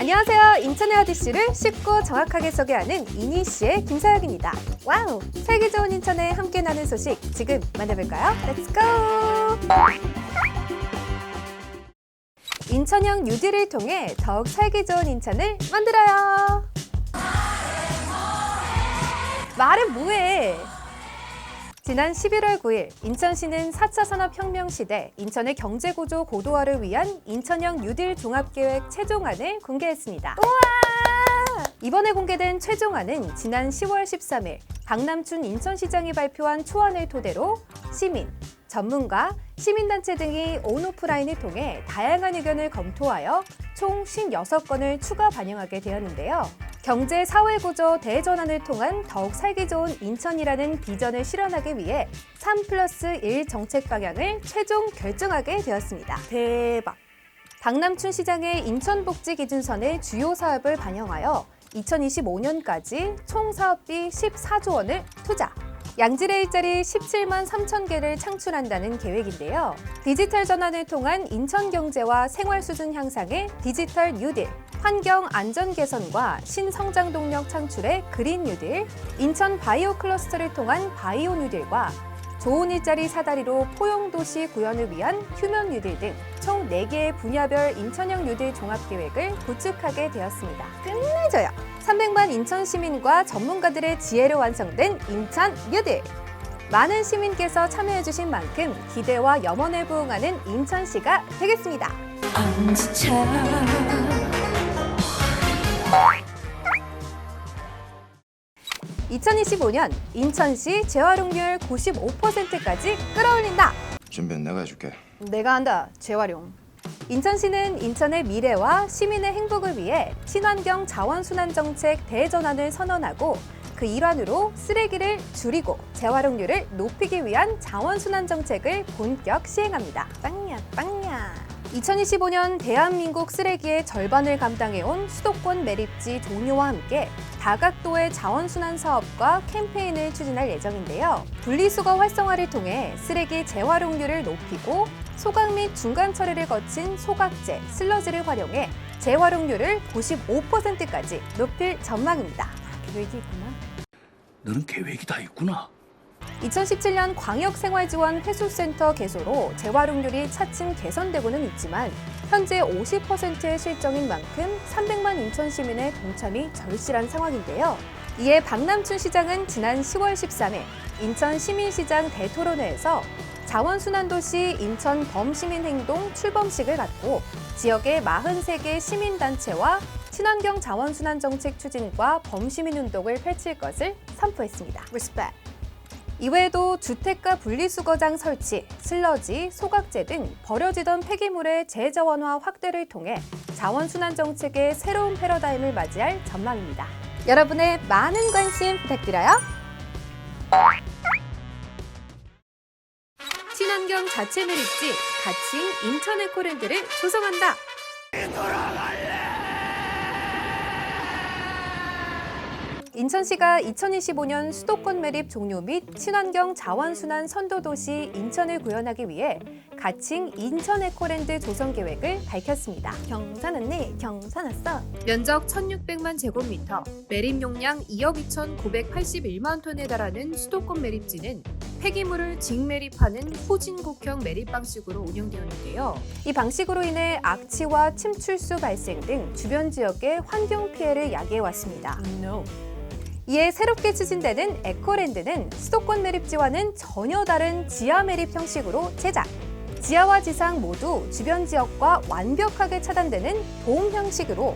안녕하세요. 인천의 아디씨를 쉽고 정확하게 소개하는 이니 씨의 김사혁입니다. 와우! 살기 좋은 인천에 함께 나는 소식 지금 만나볼까요? Let's go! 인천형 뉴딜을 통해 더욱 살기 좋은 인천을 만들어요. 말은 뭐해? 지난 11월 9일 인천시는 4차 산업혁명 시대 인천의 경제구조 고도화를 위한 인천형 뉴딜 종합계획 최종안을 공개했습니다. 우와! 이번에 공개된 최종안은 지난 10월 13일 박남춘 인천시장이 발표한 초안을 토대로 시민, 전문가, 시민단체 등이 온오프라인을 통해 다양한 의견을 검토하여 총 56건을 추가 반영하게 되었는데요. 경제 사회 구조 대전환을 통한 더욱 살기 좋은 인천이라는 비전을 실현하기 위해 3 플러스 1 정책 방향을 최종 결정하게 되었습니다. 대박! 박남춘 시장의 인천복지 기준선의 주요 사업을 반영하여 2025년까지 총 사업비 14조 원을 투자. 양질의 일자리 17만 3천 개를 창출한다는 계획인데요. 디지털 전환을 통한 인천 경제와 생활 수준 향상의 디지털 뉴딜, 환경 안전 개선과 신성장 동력 창출의 그린 뉴딜, 인천 바이오 클러스터를 통한 바이오 뉴딜과 좋은 일자리 사다리로 포용도시 구현을 위한 휴면 뉴딜 등총 4개의 분야별 인천형 뉴딜 종합계획을 구축하게 되었습니다. 끝내줘요! 300만 인천 시민과 전문가들의 지혜로 완성된 인천 뉴딜! 많은 시민께서 참여해주신 만큼 기대와 염원에 부응하는 인천시가 되겠습니다. 엄지차 2025년 인천시 재활용률 95%까지 끌어올린다. 준비는 내가 해줄게. 내가 한다. 재활용. 인천시는 인천의 미래와 시민의 행복을 위해 친환경 자원순환 정책 대전환을 선언하고 그 일환으로 쓰레기를 줄이고 재활용률을 높이기 위한 자원순환 정책을 본격 시행합니다. 빵야 빵야. 2025년 대한민국 쓰레기의 절반을 감당해온 수도권 매립지 종료와 함께 다각도의 자원순환 사업과 캠페인을 추진할 예정인데요. 분리수거 활성화를 통해 쓰레기 재활용률을 높이고 소각 및 중간 처리를 거친 소각재, 슬러지를 활용해 재활용률을 95%까지 높일 전망입니다. 아, 계획이 있구나. 너는 계획이 다 있구나. 2017년 광역생활지원 회수센터 개소로 재활용률이 차츰 개선되고는 있지만 현재 50%의 실정인 만큼 300만 인천 시민의 동참이 절실한 상황인데요. 이에 박남춘 시장은 지난 10월 13일 인천 시민시장 대토론회에서 자원순환도시 인천 범시민행동 출범식을 갖고 지역의 43개 시민단체와 친환경 자원순환 정책 추진과 범시민운동을 펼칠 것을 선포했습니다. 리스펙. 이외에도 주택가 분리수거장 설치, 슬러지, 소각재 등 버려지던 폐기물의 재자원화 확대를 통해 자원순환 정책의 새로운 패러다임을 맞이할 전망입니다. 여러분의 많은 관심 부탁드려요. 자체 매립지 가칭 인천 에코랜드를 조성한다. 인천시가 2025년 수도권 매립 종료 및 친환경 자원순환 선도도시 인천을 구현하기 위해 가칭 인천 에코랜드 조성 계획을 밝혔습니다. 경산 언니, 경산 왔어. 면적 1,600만 제곱미터, 매립 용량 2억 2,981만 톤에 달하는 수도권 매립지는 폐기물을 직매립하는 후진국형 매립 방식으로 운영되었는데요. 이 방식으로 인해 악취와 침출수 발생 등 주변 지역의 환경 피해를 야기해 왔습니다. 이에 새롭게 추진되는 에코랜드는 수도권 매립지와는 전혀 다른 지하 매립 형식으로 제작. 지하와 지상 모두 주변 지역과 완벽하게 차단되는 돔 형식으로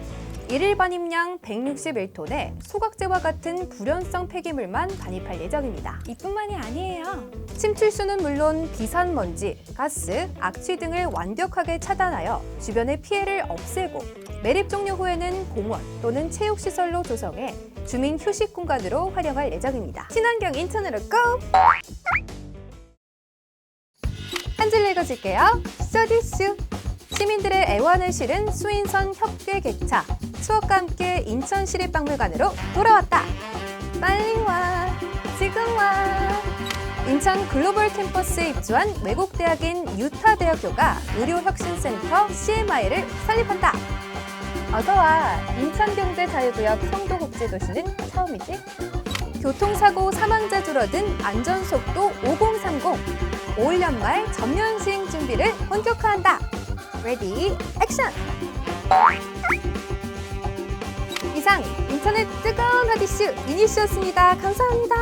일일 반입량 161톤에 소각재와 같은 불연성 폐기물만 반입할 예정입니다. 이뿐만이 아니에요. 침출수는 물론 비산 먼지, 가스, 악취 등을 완벽하게 차단하여 주변의 피해를 없애고 매립 종료 후에는 공원 또는 체육시설로 조성해 주민 휴식 공간으로 활용할 예정입니다. 친환경 인천으로 고! 한 줄 읽어줄게요. 써디슈 시민들의 애환을 실은 수인선 협계 객차 추억과 함께 인천 시립박물관으로 돌아왔다. 빨리 와, 지금 와. 인천 글로벌 캠퍼스에 입주한 외국 대학인 유타 대학교가 의료혁신센터 CMI를 설립한다. 어서와 인천경제자유구역 성도복지도시는 처음이지? 교통사고 사망자 줄어든 안전속도 5030 올 연말 전면 시행 준비를 본격화한다 레디 액션 이상 인터넷 뜨거운 하디슈 미니쇼였습니다. 감사합니다.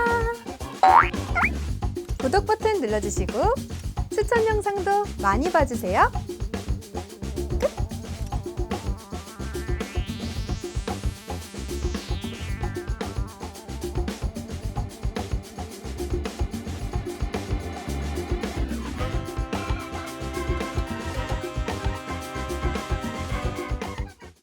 구독 버튼 눌러주시고 추천 영상도 많이 봐주세요